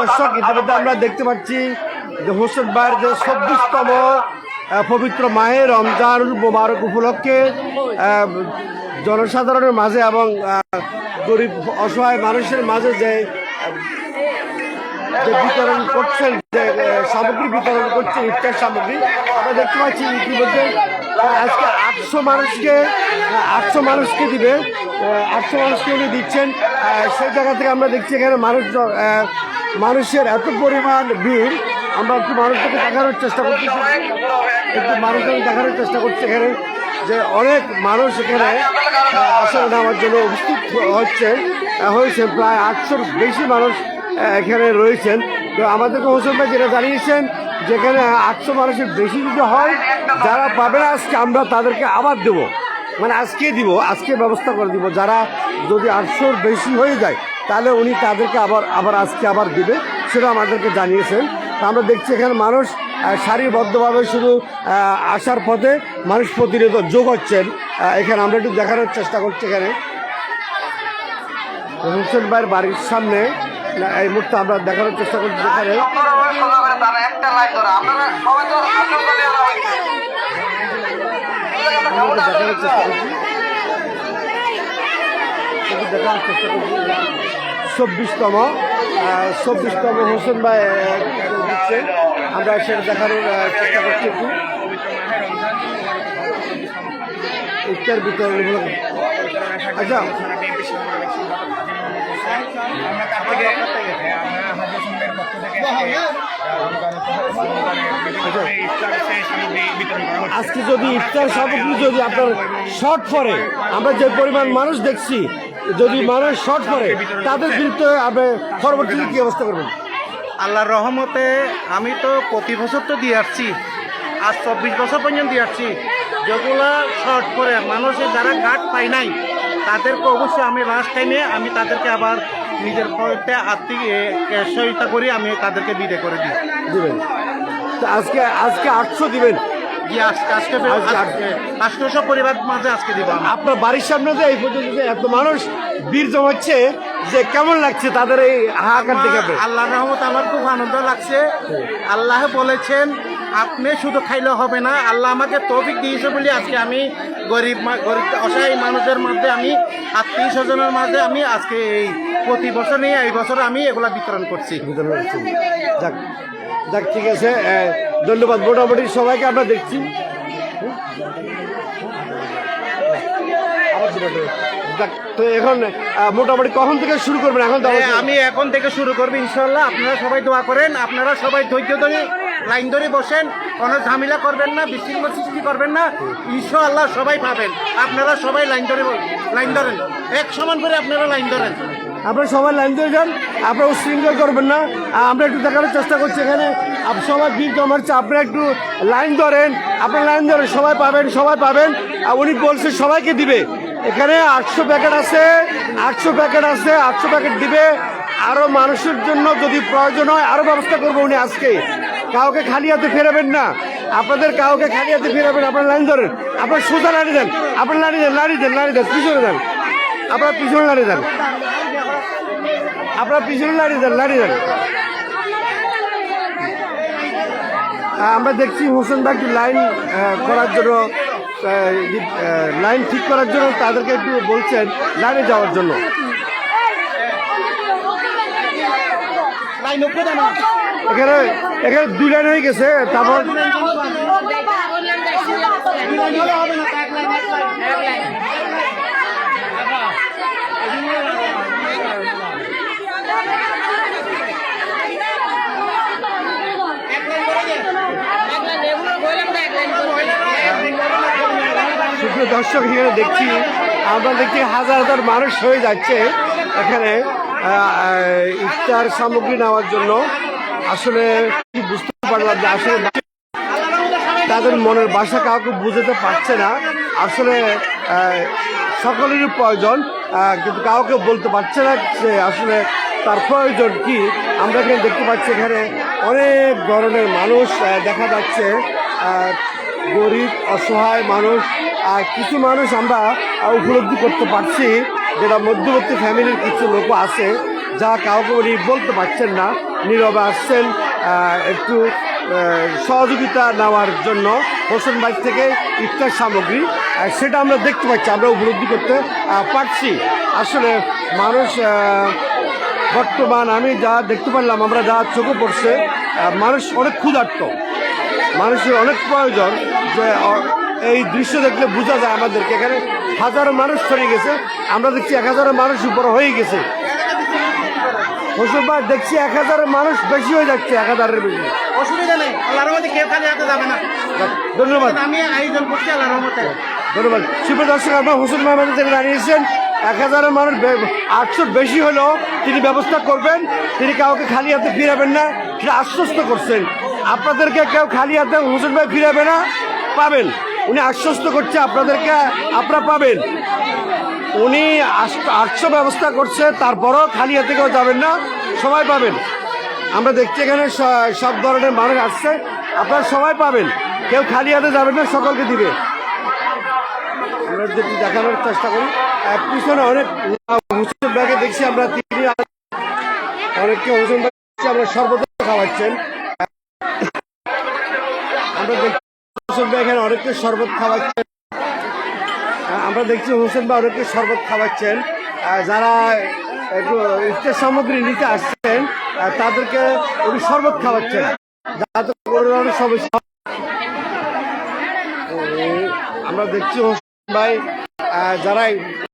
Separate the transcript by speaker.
Speaker 1: দর্শক ইতিমধ্যে আমরা দেখতে পাচ্ছি যে হোসেন ভাইয়ের যে চব্বিশতম পবিত্র মাহে রমজানুল মোবারক উপলক্ষে জনসাধারণের মাঝে এবং গরিব, অসহায় মানুষের মাঝে যে বিতরণ করছেন, যে সামগ্রী বিতরণ করছেন ইফতার সামগ্রী, আমরা দেখতে পাচ্ছি ইতিমধ্যে আজকে আটশো মানুষকে আটশো মানুষকে দিবে। আটশো মানুষকে উনি দিচ্ছেন। সেই জায়গা থেকে আমরা দেখছি এখানে মানুষ মানুষের এত পরিমাণ ভিড়। আমরা একটু মানুষকে দেখানোর চেষ্টা করছি। একটু মানুষকে দেখানোর চেষ্টা করছি এখানে যে অনেক মানুষ এখানে আসলে নেওয়ার জন্য উপস্থিত হচ্ছে। হয়েছে প্রায় আটশোর বেশি মানুষ এখানে রয়েছেন। তো আমাদেরকে হোসেন ভাই যেটা জানিয়েছেন, যেখানে আটশো মানুষের বেশি যদি হয়, যারা পাবে আজকে, আমরা তাদেরকে আবার দেবো। মানে আজকে দিব, আজকে ব্যবস্থা করে দিব। যারা যদি আটশোর বেশি হয়ে যায়, তাহলে উনি তাদেরকে আবার আবার আজকে আবার দিবে, সেটা আমাদেরকে জানিয়েছেন। তা আমরা দেখছি এখানে মানুষ সারিবদ্ধভাবে শুধু আসার পথে মানুষ প্রতিনিয়ত যোগ হচ্ছেন। এখানে আমরা একটু দেখানোর চেষ্টা করছি এখানে। হোসেন ভাইয়ের বাড়ির সামনে এই মুহূর্তে আমরা দেখানোর চেষ্টা করছি যেখানে
Speaker 2: তারা একটা লাইন ধরে আপনারা সবাই তো আনন্দ নেওয়া হয়েছে
Speaker 1: আমরা একটু দেখানোর চেষ্টা করছি দেখানোর চেষ্টা করছি। চব্বিশতম চব্বিশতম হোসেন ভাই দিচ্ছে। আমরা সেটা দেখার চেষ্টা করছি একটু। ইফতার বিতরণ আচ্ছা আজকে যদি ইফতার সামগ্রী যদি আপনার শর্ট পড়ে আমরা যে পরিমাণ মানুষ দেখছি, যদি মানুষ শর্ট পড়ে তাদের বিরুদ্ধে আপনি পরবর্তীতে কি অবস্থা করবেন?
Speaker 3: আল্লাহর রহমতে আমি তো প্রতি বছর তো দিয়ে আসছি। আজ চব্বিশ বছর পর্যন্ত দিয়ে আসছি। যেগুলো শর্ট করে মানুষের যারা কার্ড পায় নাই। তাদেরকে অবশ্যই আমি লাস্ট টাইমে আমি তাদেরকে আবার নিজের পয়েন্টে আর্থিক সহায়তা করে আমি তাদেরকে বিদে করে দিই।
Speaker 1: দিবেন। তো আজকে আজকে আটশো দিবেন?
Speaker 3: আজকে পরিবার মাঝে আজকে দিব
Speaker 1: আপনার বাড়ির সামনে যে এই পর্যন্ত যে এত মানুষ বীর জমাচ্ছে যে কেমন লাগছে তাদের এই হাহাকার দেখে
Speaker 3: আল্লাহ রহমত আমার খুব আনন্দ লাগছে। আল্লাহ বলেছেন আপনি শুধু খাইলে হবে না আল্লাহ আমাকে তৌফিক দিয়েছে বলে আজকে আমি গরিব মা- গরিব অসহায় মানুষের মধ্যে আমি আত্মীয় স্বজনের মাঝে আমি আজকে এই প্রতি বছর নিয়ে এই বছর আমি এগুলা বিতরণ করছি।
Speaker 1: বিতরণ। যাক যাক ঠিক আছে ধন্যবাদ মোটামুটি সবাইকে আমরা দেখছি। তো এখন মোটামুটি কখন থেকে শুরু করবেন? এখন তো
Speaker 3: আমি এখন থেকে শুরু করব ইনশাল্লাহ আপনারা সবাই দোয়া করেন আপনারা সবাই ধৈর্য ধরে লাইন ধরে বসেন, কোনো ঝামেলা করবেন না, বিশৃঙ্খল সৃষ্টি করবেন না ঈশ্বর ইনশাআল্লাহ সবাই পাবেন। আপনারা সবাই লাইন ধরে লাইন ধরেন। এক সমান করে আপনারা লাইন ধরেন।
Speaker 1: আপনারা সবাই লাইন ধরে যান, আপনারা উশৃঙ্খল করবেন না। আমরা একটু দেখানোর চেষ্টা করছি এখানে। সবাই ভিড় জমাচ্ছে, আপনারা একটু লাইন ধরেন। আপনারা লাইন ধরেন, সবাই পাবেন সবাই পাবেন। আর উনি বলছে সবাইকে দিবে। এখানে আটশো প্যাকেট আছে, আটশো প্যাকেট আছে, আটশো প্যাকেট দিবে। আরও মানুষের জন্য যদি প্রয়োজন হয় আরও ব্যবস্থা করব উনি আজকে। কাউকে খালি হাতে ফেরাবেন না আপনাদের কাউকে খালি হাতে ফেরাবেন আপনার লাইন ধরেন আপনার সোজা লাড়ি দেন আপনার লাড়ি দেন লাড়ি দেন লাড়ি দেন পিছনে দেন আপনার পিছনে লাড়ি দেন আপনার পিছনে লাড়ি দেন লাড়ি দেন আমরা দেখছি হোসেন লাইন করার জন্য লাইন ঠিক করার জন্য তাদেরকে একটু বলছেন লাইনে যাওয়ার জন্য
Speaker 3: লাইন
Speaker 1: এখানে এখানে দুই লাইন হয়ে গেছে, তারপর দর্শক, এখানে দেখছি, আমরা দেখছি হাজার হাজার মানুষ হয়ে যাচ্ছে এখানে ইফতার সামগ্রী নেওয়ার জন্য। আসলে বুঝতে পারলাম যে আসলে তাদের মনের বাসা কাউকে বুঝতে পারছে না। আসলে সকলেরই প্রয়োজন কিন্তু কাউকে বলতে পারছে না যে আসলে তার প্রয়োজন কি। আমরা এখানে দেখতে পাচ্ছি এখানে অনেক ধরনের মানুষ দেখা যাচ্ছে গরিব, অসহায় মানুষ, আর কিছু মানুষ আমরা উপলব্ধি করতে পারছি। যেটা মধ্যবর্তী ফ্যামিলির কিছু লোক আছে। যা কাউকে উনি বলতে পারছেন না, নীরবে আসছেন একটু সহযোগিতা নেওয়ার জন্য হোসেন বাইক থেকে ইফতার সামগ্রী সেটা আমরা দেখতে পাচ্ছি, আমরা উপলব্ধি করতে পারছি। আসলে মানুষ বর্তমান আমি যা দেখতে পারলাম, আমরা যা চোখে পড়ছে মানুষ অনেক ক্ষুধার্ত। মানুষের অনেক প্রয়োজন যে এই দৃশ্য দেখলে বোঝা যায় আমাদেরকে। এখানে হাজারো মানুষ ছড়িয়ে গেছে, আমরা দেখছি এক হাজারো মানুষ উপরে হয়ে গেছে। হোসেনবার দেখছি এক হাজারের মানুষ বেশি হয়ে যাচ্ছে এক হাজারের বেশি।
Speaker 3: অসুবিধা নেই আল্লাহর মধ্যে কেউ খালি হাতে যাবে না।
Speaker 1: ধন্যবাদ।
Speaker 3: আমি আয়োজন করছি আল্লাহর রহমতে।
Speaker 1: ধন্যবাদ। শিল্প দর্শক আপনার হোসেন মাহমুদ থেকে জানিয়েছেন এক হাজারের মানুষ আটশোর বেশি হলেও তিনি ব্যবস্থা করবেন। তিনি কাউকে খালি হাতে ফিরাবেন না সেটা আশ্বস্ত করছেন। আপনাদেরকে কেউ খালি হাতে হোসেন ভাই ফিরাবে না পাবেন। উনি আশ্বস্ত করছে আপনাদেরকে, আপনারা পাবেন। উনি আটশো ব্যবস্থা করছে, তারপরও খালি হাতে কেউ যাবেন না, সবাই পাবেন। আমরা দেখছি এখানে সব ধরনের মানুষ আসছে, আপনারা সবাই পাবেন। কেউ খালি হাতে যাবেন না, সকলকে দিবে। আমরা দেখানোর চেষ্টা করি পিছনে অনেক হোসেন ব্যাগে দেখছি আমরা, তিনি অনেককে হোসেন ব্যাগ আমরা সর্বদা খাওয়াচ্ছেন আমরা দেখছি হোসেন ভাই এখানে অনেককে শরবত খাওয়াচ্ছেন। আমরা দেখছি হোসেন ভাই অনেককে শরবত খাওয়াচ্ছেন। যারা একটু ইফতার সামগ্রী নিতে আসছেন তাদেরকে উনি শরবত খাওয়াচ্ছেন। যাতে সমস্যা আমরা দেখছি হোসেন ভাই যারা